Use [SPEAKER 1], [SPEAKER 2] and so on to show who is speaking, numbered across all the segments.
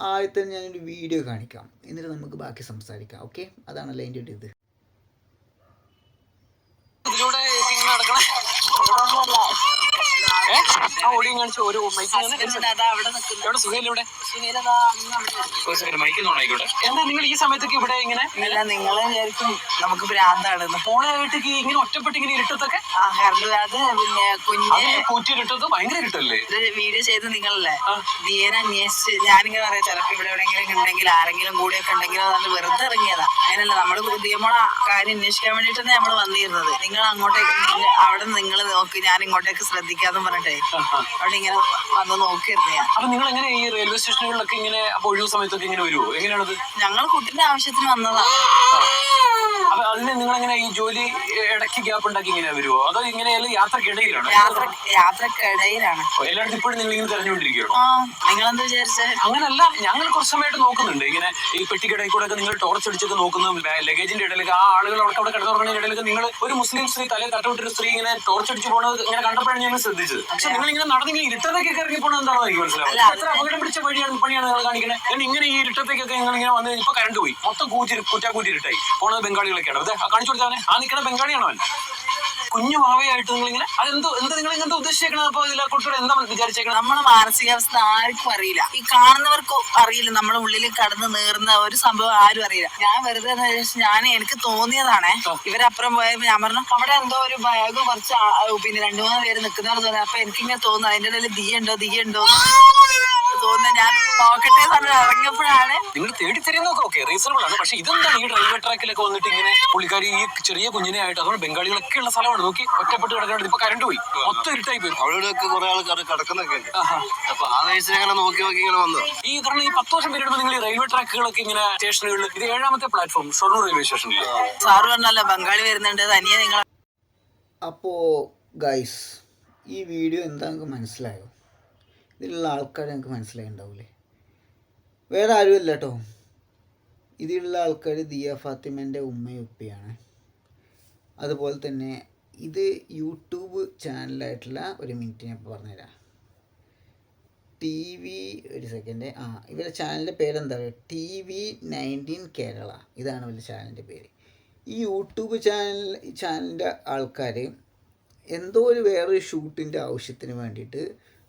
[SPEAKER 1] ആദ്യത്തെ ഞാനൊരു വീഡിയോ കാണിക്കാം. എന്നിട്ട് നമുക്ക് ബാക്കി സംസാരിക്കാം. ഓക്കെ അതാണല്ലോ അതിന്റെ ഒരു ഇത്.
[SPEAKER 2] ഓടിയും കാണിച്ച് ഒരു എന്താ നിങ്ങൾ ഈ സമയത്തൊക്കെ ഇവിടെ ഇങ്ങനെ?
[SPEAKER 3] അല്ല നിങ്ങളെ വിചാരിക്കും നമുക്ക് ഭ്രാന്താണ്
[SPEAKER 2] ഫോണായിട്ട് ഇങ്ങനെ ഒറ്റപ്പെട്ട് ഇങ്ങനെ ഇരുട്ടത്തൊക്കെ?
[SPEAKER 3] അത് പിന്നെ കുഞ്ഞ്
[SPEAKER 2] അത് കൂറ്റി ഇരുട്ടത്ത്? ഭയങ്കര ഇരുട്ടല്ലേ?
[SPEAKER 3] വീഡിയോ ചെയ്ത് നിങ്ങളല്ലേ. ദിയനെ അന്വേഷിച്ച് ഞാനിങ്ങനെ പറയാം ചിലപ്പോ ഇവിടെ എവിടെയെങ്കിലും ഉണ്ടെങ്കിൽ ആരെങ്കിലും കൂടെയൊക്കെ ഉണ്ടെങ്കിൽ അത് വെറുതെ ഇറങ്ങിയതാ. അങ്ങനല്ല നമ്മൾ ദിയമോളെ കാര്യം അന്വേഷിക്കാൻ വേണ്ടിയിട്ടാണ് നമ്മൾ വന്നിരുന്നത്. നിങ്ങൾ അങ്ങോട്ടേക്ക് അവിടെ നിങ്ങൾ നോക്കി ഞാൻ ഇങ്ങോട്ടേക്ക് ശ്രദ്ധിക്കാന്ന് പറഞ്ഞിട്ടേ. അവിടെ ഇങ്ങനെ വന്ന് നോക്കിയിരുന്നു ഞാൻ.
[SPEAKER 2] അപ്പൊ നിങ്ങൾ എങ്ങനെ ഈ റെയിൽവേ സ്റ്റേഷനുകളിലൊക്കെ ഇങ്ങനെ അപ്പൊ ഒഴിവ് സമയത്തൊക്കെ ഇങ്ങനെ വരുമോ എങ്ങനെയാണത്?
[SPEAKER 3] ഞങ്ങൾ കുട്ടിന്റെ ആവശ്യത്തിന് വന്നതാ.
[SPEAKER 2] അപ്പൊ അതിന് നിങ്ങൾ എങ്ങനെ ഈ ജോലി ഇടയ്ക്ക് ഗ്യാപ്പ് ഉണ്ടാക്കി ഇങ്ങനെ വരുമോ അതോ ഇങ്ങനെ യാത്രക്കിടയിലാണോ?
[SPEAKER 3] യാത്ര യാത്രക്കിടയിലാണ്.
[SPEAKER 2] എല്ലായിടത്തും ഇപ്പോഴും നിങ്ങൾ ഇങ്ങനെ തെരഞ്ഞുകൊണ്ടിരിക്കുകയാണോ
[SPEAKER 3] ആ നിങ്ങളെന്താ വിചാരിച്ചേ?
[SPEAKER 2] അങ്ങനല്ല ഞങ്ങൾ കുറച്ച് സമയമായിട്ട് നോക്കുന്നുണ്ട്. ഇങ്ങനെ ഈ പെട്ടിക്കടയിൽ കൂടെ ഒക്കെ നിങ്ങൾ ടോർച്ച് അടിച്ചൊക്കെ നോക്കുന്നു ലഗേജിന്റെ ഇടയിലൊക്കെ ആ ആളുകൾ അവിടെ അവിടെ കിടന്നുറങ്ങുന്ന ഇടയിലൊക്കെ നിങ്ങൾ ഒരു മുസ്ലിം സ്ത്രീ തലയിൽ തട്ടവിട്ടൊരു സ്ത്രീ ഇങ്ങനെ ടോർച്ച് അടിച്ചു പോണത് ഇങ്ങനെ കണ്ടപ്പോഴാണ് ഞങ്ങൾ ശ്രദ്ധിച്ചത്. പക്ഷെ നിങ്ങൾ ഇങ്ങനെ നടന്നിങ്ങനെ ഇരുട്ടത്തേക്ക് ഇറങ്ങി പോണത് എന്താണോ എനിക്ക് മനസ്സിലാവും
[SPEAKER 3] അല്ല,
[SPEAKER 2] എത്ര അപകടം പിടിച്ച വഴിയാണ് പണിയാണ് നിങ്ങൾ കാണിക്കുന്നത് ഇങ്ങനെ ഈ ഇരുട്ടത്തേക്കൊക്കെ നിങ്ങൾ ഇങ്ങനെ വന്ന് ഇപ്പൊ കറണ്ട് പോയി. മൊത്തം കൂറ്റി കുറ്റാക്കൂറ്റി ഇരുട്ടായി പോണത് ബംഗാളികളൊക്കെയാണ് അതെ കാണിച്ചു കൊടുത്താൽ ആ നിൽക്കുന്ന ബംഗാളിയാണോ അവൻ? കുഞ്ഞു മാവയായിട്ട് നിങ്ങൾ ഇങ്ങനെ അതെന്തോ എന്താ നിങ്ങൾ ഇങ്ങനത്തെ ഉദ്ദേശിച്ചേക്കണത്? അപ്പൊ ഇതിലെ കുട്ടിയുടെ എന്താ വിചാരിച്ചേക്കണം
[SPEAKER 3] നമ്മുടെ മാനസികാവസ്ഥ ആർക്കും അറിയില്ല. ഈ കാണുന്നവർക്കും അറിയില്ല. നമ്മുടെ ഉള്ളിൽ കടന്ന് നേർന്ന ഒരു സംഭവം ആരും അറിയില്ല. ഞാൻ വെറുതെ ഞാൻ എനിക്ക് തോന്നിയതാണേ. ഇവരപ്പുറം പോയ ഞാൻ പറഞ്ഞു അവിടെ എന്തോ ഒരു ബാഗ് കുറച്ച് പിന്നെ രണ്ടു മൂന്ന് പേര് നിൽക്കുന്നവർ തോന്നി. അപ്പൊ എനിക്കിങ്ങനെ തോന്നുന്നു അതിന്റെ ഇടയിൽ ദീയുണ്ടോ ഉണ്ടോ തീ ഉണ്ടോ തോന്നുന്നു. ഞാൻ നോക്കട്ടെ പറഞ്ഞ് ഇറങ്ങിയപ്പോഴാണ്.
[SPEAKER 2] നിങ്ങൾ തേടി തരുന്നൊക്കെ ഓക്കെ റീസണബിൾ ആണ്. പക്ഷെ ഇതെന്താണ് ഈ റെയിൽവേ ട്രാക്കിലൊക്കെ വന്നിട്ട് ഇങ്ങനെ പുള്ളിക്കാരി ഈ ചെറിയ കുഞ്ഞിനെ ആയിട്ട് അതുകൊണ്ട് ബംഗാളികളൊക്കെ ഉള്ള സ്ഥലമാണ്. നോക്കി ഒറ്റപ്പെട്ട് കിടക്കുന്നത് ഇപ്പൊ കറണ്ട് പോയി. മൊത്തം ഇരുട്ടായി പോയി.
[SPEAKER 4] അവിടെയൊക്കെ കുറെ ആൾക്കാർ കിടക്കുന്നൊക്കെ. അപ്പൊ ആ വയസ്സിൽ അങ്ങനെ നോക്കി നോക്കി ഇങ്ങനെ വന്നു.
[SPEAKER 2] ഈ കാരണം ഈ പത്ത് വർഷം പേരിടുമ്പോൾ നിങ്ങൾ ഈ റെയിൽവേ ട്രാക്കുകളൊക്കെ ഇങ്ങനെ സ്റ്റേഷനുകളിൽ ഇത് ഏഴാമത്തെ പ്ലാറ്റ്ഫോം ഷൊർണൂർ റെയിൽവേ സ്റ്റേഷനിൽ
[SPEAKER 3] സാറ് പറഞ്ഞല്ലോ ബംഗാളി വരുന്നുണ്ട്. തനിയെ നിങ്ങൾ
[SPEAKER 1] അപ്പോ ഗൈസ് ഈ വീഡിയോ എന്താ നിങ്ങൾക്ക് മനസ്സിലായോ? ഇതിലുള്ള ആൾക്കാർ ഞങ്ങൾക്ക് മനസ്സിലായി മനസ്സിലായിണ്ടാവില്ലേ വേറെ ആരുമില്ല കേട്ടോ ഇതിലുള്ള ആൾക്കാർ ദിയ ഫാത്തിമന്റെ ഉമ്മയും ഉപ്പയാണ് അതുപോലെ തന്നെ ഇത് യൂട്യൂബ് ചാനലായിട്ടുള്ള ഒരു മിനിറ്റ് ഞാൻ ഇപ്പോൾ പറഞ്ഞുതരാം. ടി വി ഒരു സെക്കൻഡ് ആ ഇവരുടെ ചാനലിന്റെ പേരെന്താ പറയുക ടി വി നയന്റീൻ കേരള. ഇതാണ് ഇവരുടെ ചാനലിന്റെ പേര്. ഈ യൂട്യൂബ് ചാനൽ ചാനലിന്റെ ആൾക്കാർ എന്തോ ഒരു വേറൊരു ഷൂട്ടിന്റെ ആവശ്യത്തിന് വേണ്ടിയിട്ട്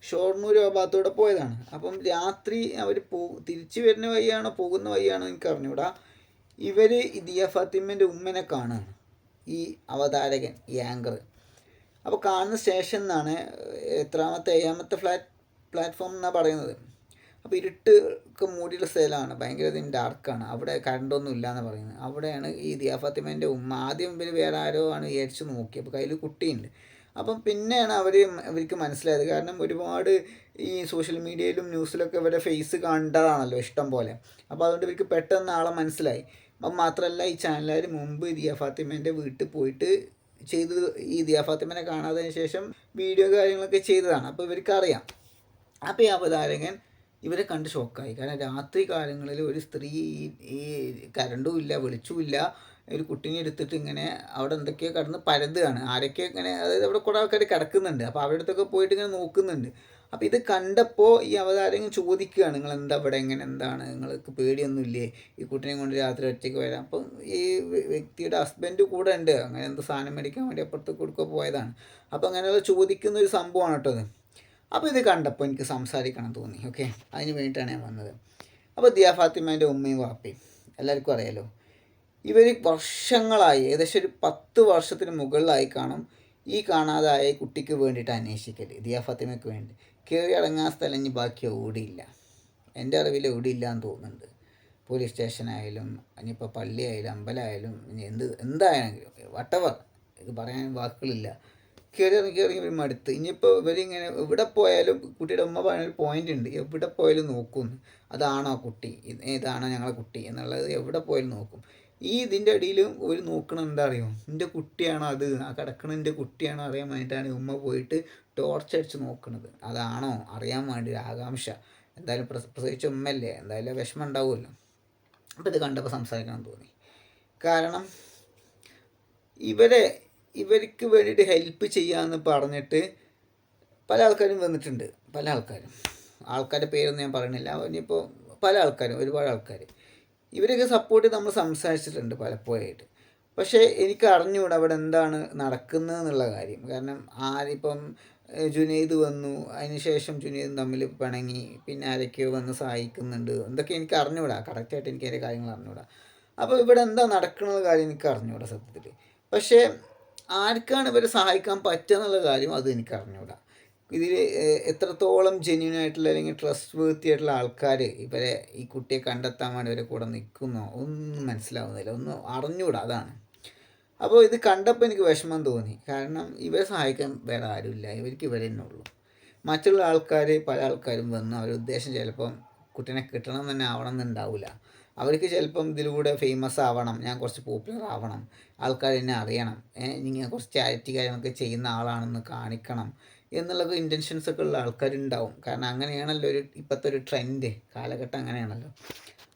[SPEAKER 1] ഷോർണൂർ ആ ഭാഗത്തൂടെ പോയതാണ്. അപ്പം രാത്രി അവർ പോ തിരിച്ചു വരുന്ന വഴിയാണോ പോകുന്ന വഴിയാണോ എനിക്ക് അറിഞ്ഞൂടാ ഇവർ ദിയ ഫാത്തിമന്റെ ഉമ്മനെ കാണുകയാണ് ഈ അവതാരകൻ ഈ ആങ്കർ അപ്പോൾ കാണുന്ന സ്റ്റേഷൻ എന്നാണ് എത്രാമത്തെ ഏഴാമത്തെ ഫ്ലാറ്റ് പ്ലാറ്റ്ഫോം എന്നാണ് പറയുന്നത്. അപ്പോൾ ഇരുട്ട് ഒക്കെ മൂടിയുള്ള സ്ഥലമാണ്. ഭയങ്കര ഡാർക്കാണ് അവിടെ കറണ്ടൊന്നും ഇല്ല എന്ന് പറയുന്നത്. അവിടെയാണ് ഈ ദിയ ഫാത്തിമേന്റെ ഉമ്മ. ആദ്യം ഇവർ വേറെ ആരോ ആണ് വിചാരിച്ച് നോക്കി. അപ്പോൾ കയ്യിൽ കുട്ടിയുണ്ട്. അപ്പം പിന്നെയാണ് അവർ അവർക്ക് മനസ്സിലായത്. കാരണം ഒരുപാട് ഈ സോഷ്യൽ മീഡിയയിലും ന്യൂസിലൊക്കെ ഇവരെ ഫേസ് കണ്ടതാണല്ലോ ഇഷ്ടം പോലെ. അപ്പോൾ അതുകൊണ്ട് ഇവർക്ക് പെട്ടെന്ന് ആളെ മനസ്സിലായി. അപ്പം മാത്രമല്ല ഈ ചാനലുകാർ മുമ്പ് ദിയ ഫാത്തിമേന്റെ വീട്ടിൽ പോയിട്ട് ചെയ്ത് ഈ ദിയ ഫാത്തിമനെ കാണാത്തതിന് ശേഷം വീഡിയോ കാര്യങ്ങളൊക്കെ ചെയ്തതാണ്. അപ്പോൾ ഇവർക്ക് അറിയാം അപ്പോൾ ഈ അവതാരകൻ ഇവരെ കണ്ട് ഷോക്കായി കാരണം രാത്രി കാലങ്ങളിൽ ഒരു സ്ത്രീ ഈ- ഈ വെളിച്ചുമില്ല ഒരു കുട്ടീനെ എടുത്തിട്ട് ഇങ്ങനെ അവിടെ എന്തൊക്കെയോ കടന്ന് പരതുകയാണ്. ആരൊക്കെ ഇങ്ങനെ അതായത് അവിടെ കുറേ ആൾക്കാർ കിടക്കുന്നുണ്ട്. അപ്പോൾ അവരുടെ അടുത്തൊക്കെ പോയിട്ട് ഇങ്ങനെ നോക്കുന്നുണ്ട്. അപ്പോൾ ഇത് കണ്ടപ്പോൾ ഈ അവതാരം ചോദിക്കുകയാണ് നിങ്ങൾ എന്താ ഇവിടെ എങ്ങനെ എന്താണ്? നിങ്ങൾക്ക് പേടിയൊന്നുമില്ലേ? ഈ കുട്ടീനെ കൊണ്ട് രാത്രി ഒറ്റയ്ക്ക് വരാം അപ്പം ഈ വ്യക്തിയുടെ ഹസ്ബൻഡ് കൂടെ ഉണ്ട്. അങ്ങനെ എന്തോ സാധനം മേടിക്കാൻ വേണ്ടി അപ്പുറത്ത് കൊടുക്കുക പോയതാണ്. അപ്പോൾ അങ്ങനെയുള്ള ചോദിക്കുന്ന ഒരു സംഭവമാണ് കേട്ടോ അത് അപ്പോൾ ഇത് കണ്ടപ്പോൾ എനിക്ക് സംസാരിക്കണം തോന്നി. ഓക്കെ? അതിന് വേണ്ടിയിട്ടാണ് ഞാൻ വന്നത്. അപ്പോൾ ദിയ ഫാത്തിമേന്റെ ഉമ്മയും വാപ്പയും എല്ലാവർക്കും അറിയാലോ? ഇവർ വർഷങ്ങളായി ഏകദേശം ഒരു പത്ത് വർഷത്തിന് മുകളിലായി കാണും ഈ കാണാതായ കുട്ടിക്ക് വേണ്ടിയിട്ട് അന്വേഷിക്കൽ ദിയ ഫാത്തിമയ്ക്ക് വേണ്ടി. കയറി ഇറങ്ങാൻ സ്ഥലം ഇനി ബാക്കി ഓടിയില്ല എന്റെ അറിവിൽ ഓടിയില്ല എന്ന് തോന്നുന്നുണ്ട്. പോലീസ് സ്റ്റേഷനായാലും ഇനിയിപ്പോൾ പള്ളിയായാലും അമ്പലമായാലും ഇനി എന്ത് എന്തായാലും വട്ടവർ ഇത് പറയാൻ വാക്കുകളില്ല. കയറി ഇറങ്ങി കയറി ഇവർ മടുത്ത്. ഇനിയിപ്പോൾ ഇവരിങ്ങനെ എവിടെ പോയാലും കുട്ടിയുടെ ഉമ്മ പറയുന്ന പോയിന്റ് ഉണ്ട്. എവിടെ പോയാലും നോക്കും. അതാണോ കുട്ടി? ഇത് ഇതാണോ ഞങ്ങളെ കുട്ടി? എന്നുള്ളത് എവിടെ പോയാലും നോക്കും. ഈ ഇതിന്റെ ഇടയിൽ ഒരു നോക്കണം എന്താ അറിയോ എന്റെ കുട്ടിയാണോ അത്? ആ കിടക്കണ എന്റെ കുട്ടിയാണോ അറിയാൻ വേണ്ടിയിട്ടാണ് ഉമ്മ പോയിട്ട് ടോർച്ച് അടിച്ച് നോക്കുന്നത് അതാണോ അറിയാൻ വേണ്ടി ആകാംക്ഷ. എന്തായാലും പ്രസ പ്രസവിച്ച ഉമ്മയല്ലേ? എന്തായാലും വിഷമം ഉണ്ടാവുമല്ലോ. അപ്പോൾ ഇത് കണ്ടപ്പോൾ സംസാരിക്കണം തോന്നി. കാരണം ഇവരെ ഇവർക്ക് വേണ്ടിയിട്ട് ഹെൽപ്പ് ചെയ്യാമെന്ന് പറഞ്ഞിട്ട് പല ആൾക്കാരും വന്നിട്ടുണ്ട്. പല ആൾക്കാരും. ആൾക്കാരുടെ പേരൊന്നും ഞാൻ പറയണില്ല ഇനിയിപ്പോൾ പല ആൾക്കാരും ഒരുപാട് ആൾക്കാർ ഇവരൊക്കെ സപ്പോർട്ട് ചെയ്ത് നമ്മൾ സംസാരിച്ചിട്ടുണ്ട് പലപ്പോഴായിട്ട്. പക്ഷേ എനിക്ക് അറിഞ്ഞുകൂടാ അവിടെ എന്താണ് നടക്കുന്നത് എന്നുള്ള കാര്യം. കാരണം ആരിപ്പം ജുനൈദ് വന്നു അതിനുശേഷം ജുനൈദും തമ്മിൽ പിണങ്ങി പിന്നെ ആരൊക്കെയോ വന്ന് സഹായിക്കുന്നുണ്ട് എന്തൊക്കെ എനിക്ക് അറിഞ്ഞുകൂടാ. കറക്റ്റായിട്ട് എനിക്ക് അതിന്റെ കാര്യങ്ങൾ അറിഞ്ഞുകൂടാ. അപ്പോൾ ഇവിടെ എന്താ നടക്കുന്നത് കാര്യം എനിക്ക് അറിഞ്ഞുകൂടാ സത്യത്തിൽ പക്ഷേ ആർക്കാണ് ഇവരെ സഹായിക്കാൻ പറ്റുക എന്നുള്ള കാര്യം അത് എനിക്ക് അറിഞ്ഞുകൂടാ. ഇതിൽ എത്രത്തോളം ജെന്യൂൻ ആയിട്ടുള്ള അല്ലെങ്കിൽ ട്രസ്റ്റ് വേർത്തി ആയിട്ടുള്ള ആൾക്കാർ ഇവരെ ഈ കുട്ടിയെ കണ്ടെത്താൻ വേണ്ടി ഇവരെ കൂടെ നിൽക്കുന്നോ? ഒന്നും മനസ്സിലാവുന്നില്ല. ഒന്നും അറിഞ്ഞുകൂടാ അതാണ്. അപ്പോൾ ഇത് കണ്ടപ്പോൾ എനിക്ക് വിഷമം തോന്നി. കാരണം ഇവരെ സഹായിക്കാൻ വേറെ ആരുമില്ല. ഇവർക്ക് ഇവരെ തന്നെ ഉള്ളൂ. മറ്റുള്ള ആൾക്കാർ പല ആൾക്കാരും വന്നു അവരുടെ ഉദ്ദേശം ചിലപ്പം കുട്ടീനെ കിട്ടണം തന്നെ ആവണം എന്നുണ്ടാവില്ല അവർക്ക് ചിലപ്പം ഇതിലൂടെ ഫേമസ് ആവണം ഞാൻ കുറച്ച് പോപ്പുലർ ആവണം ആൾക്കാർ എന്നെ അറിയണം ഇങ്ങനെ കുറച്ച് ചാരിറ്റി കാര്യങ്ങളൊക്കെ ചെയ്യുന്ന ആളാണെന്ന് കാണിക്കണം എന്നുള്ള ഇന്റൻഷൻസ് ഒക്കെ ഉള്ള ആൾക്കാരുണ്ടാവും. കാരണം അങ്ങനെയാണല്ലോ ഒരു ഇപ്പോഴത്തെ ഒരു ട്രെൻഡ് കാലഘട്ടം അങ്ങനെയാണല്ലോ.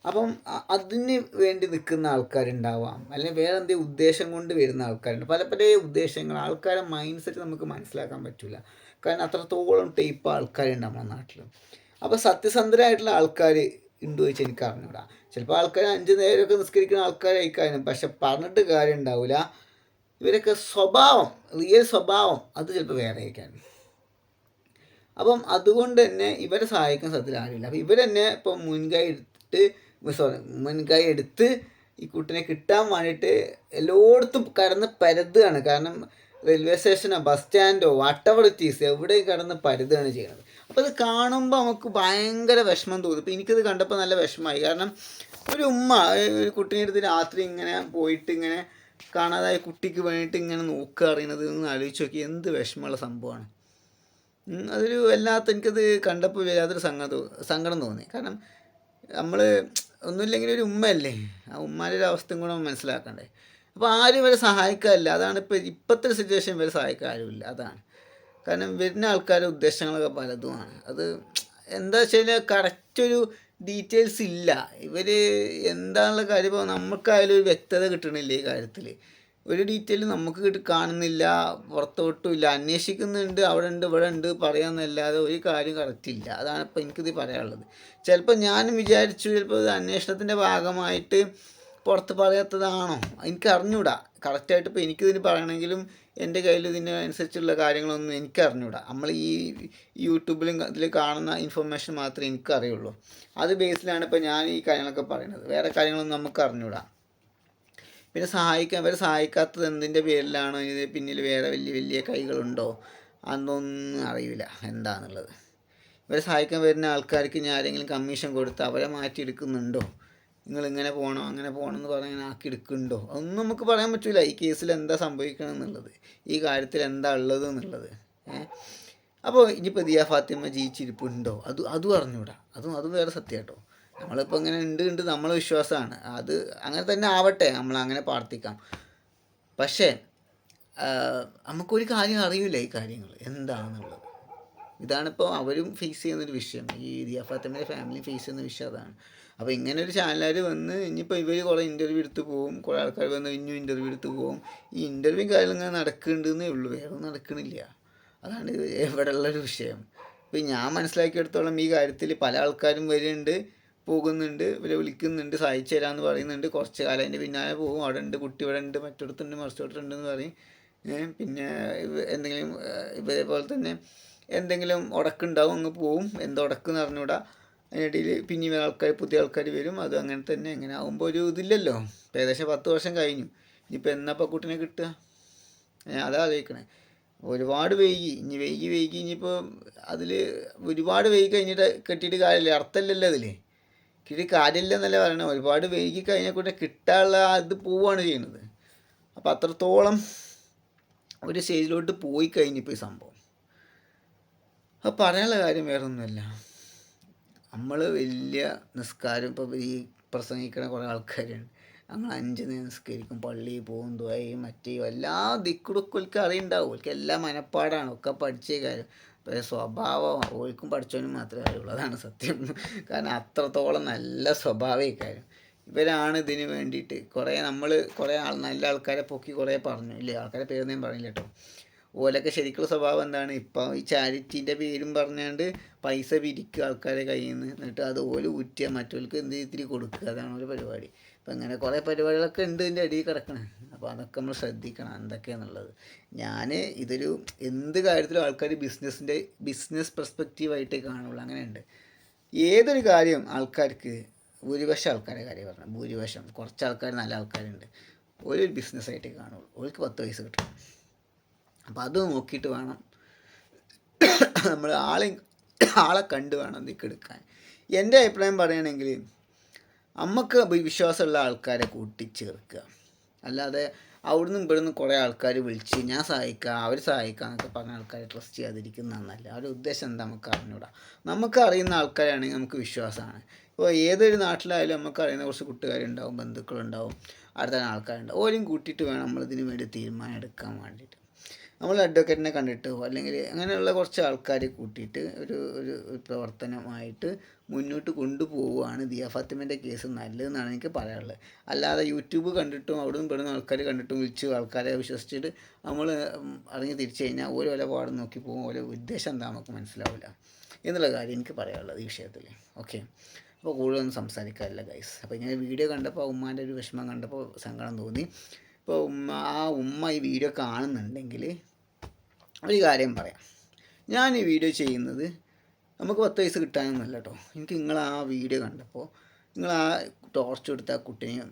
[SPEAKER 1] അപ്പം അതിന് വേണ്ടി നിൽക്കുന്ന ആൾക്കാരുണ്ടാവാം. അല്ലെങ്കിൽ വേറെ എന്തെങ്കിലും ഉദ്ദേശം കൊണ്ട് വരുന്ന ആൾക്കാരുണ്ട്. പല പല ഉദ്ദേശങ്ങൾ ആൾക്കാരെ മൈൻഡ് സെറ്റ് നമുക്ക് മനസ്സിലാക്കാൻ പറ്റില്ല കാരണം അത്രത്തോളം ടൈപ്പ് ആൾക്കാരുണ്ട് നമ്മുടെ നാട്ടിൽ. അപ്പോൾ സത്യസന്ധരായിട്ടുള്ള ആൾക്കാർ ഉണ്ടോ ചോദിച്ചാൽ എനിക്ക് അറിഞ്ഞൂടാ. ചിലപ്പോൾ ആൾക്കാർ അഞ്ച് നേരമൊക്കെ നിസ്കരിക്കുന്ന ആൾക്കാരായിരിക്കും പക്ഷെ പറഞ്ഞിട്ട് കാര്യം ഉണ്ടാവില്ല ഇവരൊക്കെ സ്വഭാവം റിയൽ സ്വഭാവം അത് ചിലപ്പോൾ വേറെ ആയിരിക്കാനും അപ്പം അതുകൊണ്ട് തന്നെ ഇവരെ സഹായിക്കാൻ സത്യത്തിൽ ആരുമില്ല. അപ്പം ഇവരെന്നെ ഇപ്പം മുൻകൈ എടുത്തിട്ട് സോറി മുൻകൈ എടുത്ത് ഈ കുട്ടിനെ കിട്ടാൻ വേണ്ടിയിട്ട് എല്ലായിടത്തും കടന്ന് പരതുകയാണ്. കാരണം റെയിൽവേ സ്റ്റേഷനോ ബസ് സ്റ്റാൻഡോ വാട്ടവർ ഇറ്റ് ഈസ് എവിടെയും കടന്ന് പരതുകയാണ് ചെയ്യുന്നത്. അപ്പോൾ അത് കാണുമ്പോൾ നമുക്ക് ഭയങ്കര വിഷമം തോന്നും. ഇപ്പോൾ എനിക്കത് കണ്ടപ്പോൾ നല്ല വിഷമമായി. കാരണം ഒരു ഉമ്മ ഒരു കുട്ടീനെ എടുത്ത് രാത്രി ഇങ്ങനെ പോയിട്ട് ഇങ്ങനെ കാണാതായ കുട്ടിക്ക് വേണ്ടിയിട്ട് ഇങ്ങനെ നോക്കുക അറിയണത് ഒന്ന് ആലോചിച്ച് നോക്കി എന്ത് വിഷമമുള്ള സംഭവമാണ്. അതൊരു വല്ലാത്ത എനിക്കത് കണ്ടപ്പോൾ വല്ലാത്തൊരു സങ്കടം സങ്കടം തോന്നി. കാരണം നമ്മൾ ഒന്നുമില്ലെങ്കിൽ ഒരു ഉമ്മയല്ലേ? ആ ഉമ്മാന്റെ ഒരു അവസ്ഥയും കൂടെ മനസ്സിലാക്കണ്ടേ. അപ്പോൾ ആരും ഇവരെ സഹായിക്കാറില്ല. അതാണ് ഇപ്പോൾ ഇപ്പോഴത്തെ ഒരു സിറ്റുവേഷൻ ഇവരെ സഹായിക്കാൻ ആരുമില്ല. അതാണ്. കാരണം വരുന്ന ആൾക്കാരുടെ ഉദ്ദേശങ്ങളൊക്കെ പലതുമാണ്. അത് എന്താ വെച്ചാൽ കഴിഞ്ഞാൽ കറക്റ്റൊരു ഡീറ്റെയിൽസ് ഇല്ല. ഇവർ എന്താണുള്ള കാര്യം ഇപ്പോൾ നമുക്കായാലും ഒരു വ്യക്തത കിട്ടണില്ല ഈ കാര്യത്തിൽ ഒരു ഡീറ്റെയിൽ നമുക്ക് കാണുന്നില്ല പുറത്തോട്ടും ഇല്ല. അന്വേഷിക്കുന്നുണ്ട് അവിടെ ഉണ്ട് ഇവിടെ ഉണ്ട് പറയാമെന്നല്ലാതെ ഒരു കാര്യം കറക്റ്റില്ല അതാണ് ഇപ്പോൾ എനിക്കിത് പറയാനുള്ളത്. ചിലപ്പോൾ ഞാനും വിചാരിച്ചു ചിലപ്പോൾ ഇത് അന്വേഷണത്തിന്റെ ഭാഗമായിട്ട് പുറത്ത് പറയാത്തതാണോ? എനിക്ക് അറിഞ്ഞൂടാ. കറക്റ്റായിട്ട് ഇപ്പോൾ എനിക്കിതിന് പറയണമെങ്കിലും എന്റെ കയ്യിൽ ഇതിന്റെ അനുസരിച്ചുള്ള കാര്യങ്ങളൊന്നും എനിക്ക് അറിഞ്ഞൂടാ. നമ്മൾ ഈ യൂട്യൂബിലും ഇതിൽ കാണുന്ന ഇൻഫർമേഷൻ മാത്രമേ എനിക്കറിയുള്ളൂ. അത് ബേസിലാണ് ഇപ്പോൾ ഞാൻ ഈ കാര്യങ്ങളൊക്കെ പറയുന്നത്. വേറെ കാര്യങ്ങളൊന്നും നമുക്ക് അറിഞ്ഞൂടാ. പിന്നെ സഹായിക്കാൻ ഇവരെ സഹായിക്കാത്തത് എന്തിന്റെ പേരിലാണ്? ഇതിന് പിന്നിൽ വേറെ വലിയ വലിയ കൈകളുണ്ടോ? അതൊന്നും അറിയില്ല. എന്താണെന്നുള്ളത് ഇവരെ സഹായിക്കാൻ വരുന്ന ആൾക്കാർക്ക് ഞാൻ ആരെങ്കിലും കമ്മീഷൻ കൊടുത്ത് അവരെ മാറ്റിയെടുക്കുന്നുണ്ടോ? നിങ്ങൾ ഇങ്ങനെ പോകണം അങ്ങനെ പോകണം എന്ന് പറഞ്ഞ് ഇങ്ങനെ ആക്കി എടുക്കുന്നുണ്ടോ? അതൊന്നും നമുക്ക് പറയാൻ പറ്റില്ല ഈ കേസിൽ എന്താ സംഭവിക്കണം എന്നുള്ളത് ഈ കാര്യത്തിൽ എന്താ ഉള്ളത് എന്നുള്ളത്. അപ്പോൾ ഇനിയിപ്പോൾ ദിയ ഫാത്തിമ ജീവിച്ചിരിപ്പുണ്ടോ? അത് അതും അറിഞ്ഞൂടാ. അതും അതും വേറെ സത്യം കേട്ടോ നമ്മളിപ്പോൾ ഇങ്ങനെ ഉണ്ട് ഉണ്ട് നമ്മളെ വിശ്വാസമാണ്. അത് അങ്ങനെ തന്നെ ആവട്ടെ നമ്മൾ അങ്ങനെ പ്രാർത്ഥിക്കാം. പക്ഷേ നമുക്കൊരു കാര്യം അറിയില്ല ഈ കാര്യങ്ങൾ. എന്താണെന്നുള്ളത് ഇതാണിപ്പോൾ അവരും ഫേസ് ചെയ്യുന്നൊരു വിഷയം. ഈ ദിയ ഫാത്തിമയുടെ ഫാമിലി ഫേസ് ചെയ്യുന്ന വിഷയം അതാണ്. അപ്പോൾ ഇങ്ങനെ ഒരു ചാനലുകാർ വന്ന് ഇനിയിപ്പോൾ ഇവർ കുറേ ഇന്റർവ്യൂ എടുത്ത് പോകും കുറേ ആൾക്കാർ വന്ന് ഇനിയും ഇന്റർവ്യൂ എടുത്ത് പോകും ഈ ഇന്റർവ്യൂ കാര്യങ്ങൾ ഇങ്ങനെ നടക്കുന്നുണ്ടെന്നേ ഉള്ളൂ. വേറെ നടക്കണില്ല. അതാണ് ഇവിടെയുള്ളൊരു വിഷയം. ഇപ്പം ഞാൻ മനസ്സിലാക്കിയെടുത്തോളം ഈ കാര്യത്തിൽ പല ആൾക്കാരും വരുന്നുണ്ട് പോകുന്നുണ്ട് ഇവരെ വിളിക്കുന്നുണ്ട് സഹായിച്ചു തരാമെന്ന് പറയുന്നുണ്ട്. കുറച്ച് കാലം അതിന്റെ പിന്നാലെ പോകും. അവിടെ ഉണ്ട് കുട്ടി ഇവിടെ ഉണ്ട് മറ്റിടത്തുണ്ട് മറിച്ചിടത്തുണ്ട് എന്ന് പറയും. പിന്നെ എന്തെങ്കിലും ഇതേപോലെ തന്നെ എന്തെങ്കിലും ഉടക്കുണ്ടാവും അങ്ങ് പോവും. എന്ത് ഉടക്കെന്ന് അറിഞ്ഞൂടാ. അതിനിടയിൽ പിന്നെ വേറെ ആൾക്കാർ പുതിയ ആൾക്കാർ വരും. അത് അങ്ങനെ തന്നെ അങ്ങനെ ആകുമ്പോൾ ഒരു ഇതില്ലല്ലോ. ഏകദേശം പത്ത് വർഷം കഴിഞ്ഞു. ഇനിയിപ്പോൾ എന്നാ പക്കൂട്ടിനെ കിട്ടുക? ഞാൻ അതാ ആലോചിക്കണേ. ഒരുപാട് വൈകി. ഇനി വൈകി വൈകി ഇനിയിപ്പോൾ അതിൽ ഒരുപാട് വൈകി കഴിഞ്ഞിട്ട് കെട്ടിയിട്ട് കാര്യമില്ല. അർത്ഥമില്ലല്ലോ അതിൽ കിട്ടി കാര്യമില്ല എന്നല്ല പറയണത് ഒരുപാട് വൈകി കഴിഞ്ഞാൽ കൂടെ കിട്ടാനുള്ള ഇത് പോവുകയാണ് ചെയ്യുന്നത്. അപ്പം അത്രത്തോളം ഒരു സ്റ്റേജിലോട്ട് പോയി കഴിഞ്ഞിപ്പോൾ ഈ സംഭവം. അപ്പോൾ പറയാനുള്ള കാര്യം വേറെ ഒന്നുമല്ല നമ്മൾ വലിയ നിസ്കാരം ഇപ്പോൾ ഈ പ്രസംഗിക്കുന്ന കുറേ ആൾക്കാരുണ്ട്. ഞങ്ങൾ അഞ്ച് നിസ്കരിക്കും. പള്ളിയിൽ പോകും ദ്വയും മറ്റേയും എല്ലാ ദിക്കുടുക്കൊൽക്ക് അറിയുണ്ടാവും. ഓൽക്ക് എല്ലാം മനപ്പാടാണ്. ഒക്കെ പഠിച്ച കാര്യം സ്വഭാവം ഓൾക്കും പഠിച്ചവനും മാത്രമേ അറിയുള്ളൂ അതാണ് സത്യം. കാരണം അത്രത്തോളം നല്ല സ്വഭാവം കാര്യം. ഇവരാണ് ഇതിന് വേണ്ടിയിട്ട് കുറേ നമ്മൾ കുറേ ആൾ നല്ല ആൾക്കാരെ പൊക്കി കുറേ പറഞ്ഞു. ഇല്ലേ? ആൾക്കാരെ പേര് ഞാൻ പറഞ്ഞില്ല കേട്ടോ. ഓലൊക്കെ ശരിക്കുള്ള സ്വഭാവം എന്താണ്? ഇപ്പോൾ ഈ ചാരിറ്റീന്റെ പേരും പറഞ്ഞാണ്ട് പൈസ പിരിക്കുക ആൾക്കാരെ കയ്യിൽ നിന്ന് എന്നിട്ട് അത് ഓൽ ഊറ്റുക മറ്റവർക്ക് എന്ത് ഇത്തിരി കൊടുക്കുക? അതാണ് ഒരു പരിപാടി. അപ്പം ഇങ്ങനെ കുറേ പരിപാടികളൊക്കെ ഉണ്ട് ഇതിന്റെ അടിയിൽ കിടക്കണം. അപ്പോൾ അതൊക്കെ നമ്മൾ ശ്രദ്ധിക്കണം എന്തൊക്കെയാണെന്നുള്ളത് ഞാൻ ഇതൊരു എന്ത് കാര്യത്തിലും ആൾക്കാർ ബിസിനസ്സിന്റെ ബിസിനസ് പെർസ്പെക്റ്റീവായിട്ടേ കാണുള്ളൂ. അങ്ങനെയുണ്ട്. ഏതൊരു കാര്യം ആൾക്കാർക്ക് ഭൂരിപക്ഷം ആൾക്കാരുടെ കാര്യം പറഞ്ഞു. ഭൂരിപക്ഷം. കുറച്ച് ആൾക്കാർ നല്ല ആൾക്കാരുണ്ട്. ഒരു ബിസിനസ്സായിട്ടേ കാണുള്ളൂ. ഒരിക്കൽ പത്ത് വയസ്സ് കിട്ടും. അപ്പോൾ അത് നോക്കിയിട്ട് വേണം നമ്മൾ ആളെ ആളെ കണ്ട് വേണം നിൽക്കെടുക്കാൻ എടുക്കാൻ. എന്റെ അഭിപ്രായം പറയുകയാണെങ്കിൽ നമുക്ക് വിശ്വാസമുള്ള ആൾക്കാരെ കൂട്ടിച്ചേർക്കുക. അല്ലാതെ അവിടുന്ന് ഇവിടുന്ന് കുറേ ആൾക്കാർ വിളിച്ച് ഞാൻ സഹായിക്കാം അവർ സഹായിക്കാം എന്നൊക്കെ പറഞ്ഞ ആൾക്കാരെ ട്രസ്റ്റ് ചെയ്യാതിരിക്കുന്ന ചെയ്യാതിരിക്കുന്നതല്ല അവരുടെ ഉദ്ദേശം എന്താ നമുക്ക് അറിഞ്ഞൂടാ. നമുക്ക് അറിയുന്ന ആൾക്കാരാണെങ്കിൽ നമുക്ക് വിശ്വാസമാണ്. ഇപ്പോൾ ഏതൊരു നാട്ടിലായാലും നമുക്ക് അറിയുന്ന കുറച്ച് കൂട്ടുകാരുണ്ടാവും ബന്ധുക്കളുണ്ടാവും അടുത്ത ആൾക്കാരുണ്ടാവും. ഓരും കൂട്ടിയിട്ട് വേണം നമ്മളിതിന് വേണ്ടി തീരുമാനം എടുക്കാൻ വേണ്ടിയിട്ട്. നമ്മൾ അഡ്വക്കേറ്റിനെ കണ്ടിട്ട് അല്ലെങ്കിൽ അങ്ങനെയുള്ള കുറച്ച് ആൾക്കാരെ കൂട്ടിയിട്ട് ഒരു ഒരു പ്രവർത്തനമായിട്ട് മുന്നോട്ട് കൊണ്ടുപോവുകയാണ് ദിയ ഫാത്തിമന്റെ കേസ് നല്ലതെന്നാണ് എനിക്ക് പറയാനുള്ളത്. അല്ലാതെ യൂട്യൂബ് കണ്ടിട്ടും അവിടുന്ന് പെടുന്ന ആൾക്കാർ കണ്ടിട്ടും വിളിച്ച് ആൾക്കാരെ വിശ്വസിച്ചിട്ട് നമ്മൾ ഇറങ്ങി തിരിച്ചു കഴിഞ്ഞാൽ ഓരോ ഓരോ പാട് നോക്കി പോകും ഓരോ ഉദ്ദേശം എന്താ നമുക്ക് മനസ്സിലാവില്ല. എന്നുള്ള കാര്യം എനിക്ക് പറയാനുള്ളത് ഈ വിഷയത്തിൽ. ഓക്കെ അപ്പോൾ കൂടുതലൊന്നും സംസാരിക്കാറില്ല ഗൈസ് അപ്പോൾ ഇങ്ങനെ വീഡിയോ കണ്ടപ്പോൾ ഉമ്മാന്റെ ഒരു വിഷമം കണ്ടപ്പോൾ സങ്കടം തോന്നി. ഇപ്പോൾ ഉമ്മ ആ ഉമ്മ ഈ വീഡിയോ കാണുന്നുണ്ടെങ്കിൽ ഒരു കാര്യം പറയാം. ഞാൻ ഈ വീഡിയോ ചെയ്യുന്നത് നമുക്ക് പത്ത് വയസ്സ് കിട്ടാനൊന്നുമല്ല കേട്ടോ എനിക്ക് നിങ്ങൾ ആ വീഡിയോ കണ്ടപ്പോൾ നിങ്ങൾ ആ ടോർച്ച് എടുത്ത ആ കുട്ടീനെ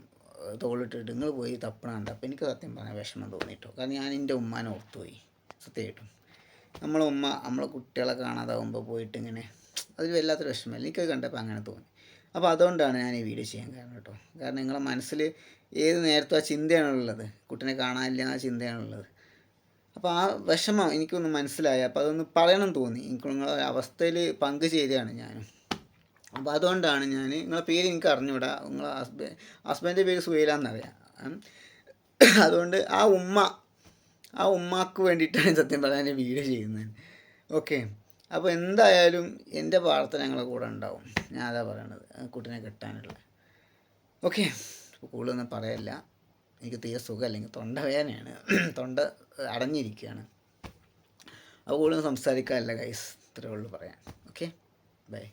[SPEAKER 1] തോളിട്ടിട്ട് നിങ്ങൾ പോയി തപ്പണ കണ്ടപ്പോൾ എനിക്ക് സത്യം പറഞ്ഞാൽ വിഷമം തോന്നിയിട്ടോ കാരണം ഞാൻ എന്റെ ഉമ്മാനെ ഓർത്തുപോയി സത്യമായിട്ടും. നമ്മളെ ഉമ്മ നമ്മളെ കുട്ടികളെ കാണാതാവുമ്പോൾ പോയിട്ട് ഇങ്ങനെ അതൊരു വല്ലാത്തൊരു വിഷമമല്ല. എനിക്കത് കണ്ടപ്പോൾ അങ്ങനെ തോന്നി. അപ്പോൾ അതുകൊണ്ടാണ് ഞാൻ ഈ വീഡിയോ ചെയ്യാൻ കാരണം കേട്ടോ. കാരണം നിങ്ങളെ മനസ്സിൽ ഏത് നേരത്തും ആ ചിന്തയാണുള്ളത്. കുട്ടിനെ കാണാനില്ല ആ ചിന്തയാണുള്ളത്. അപ്പോൾ ആ വിഷമം എനിക്കൊന്ന് മനസ്സിലായി. അപ്പോൾ അതൊന്ന് പറയണം തോന്നി. എനിക്ക് നിങ്ങളെ അവസ്ഥയിൽ പങ്കുചേരുകയാണ് ഞാനും. അപ്പോൾ അതുകൊണ്ടാണ് ഞാൻ നിങ്ങളെ പേര് എനിക്ക് അറിഞ്ഞൂടാ. നിങ്ങളെ ഹസ്ബൻഡ് ഹസ്ബൻഡിന്റെ പേര് സുഹേലാന്നറിയാം. അതുകൊണ്ട് ആ ഉമ്മ ആ ഉമ്മാക്ക് വേണ്ടിയിട്ടാണ് സത്യം പറയാൻ വീഡിയോ ചെയ്യുന്നത്. ഓക്കെ. അപ്പോൾ എന്തായാലും എന്റെ പ്രാർത്ഥന കൂടെ ഉണ്ടാവും. ഞാൻ അതാ പറയണത്. കുട്ടിനെ കുട്ടീനെ കെട്ടാനുള്ള. ഓക്കെ കൂടുതലൊന്നും പറയല്ല. എനിക്ക് തീരെ സുഖം എനിക്ക് തൊണ്ടവേദനയാണ് തൊണ്ട അടഞ്ഞിരിക്കുകയാണ്. അപ്പോൾ കൂടുതലൊന്നും സംസാരിക്കാനല്ല ഗൈസ് ഇത്രയേ ഉള്ളൂ പറയാൻ. Okay bye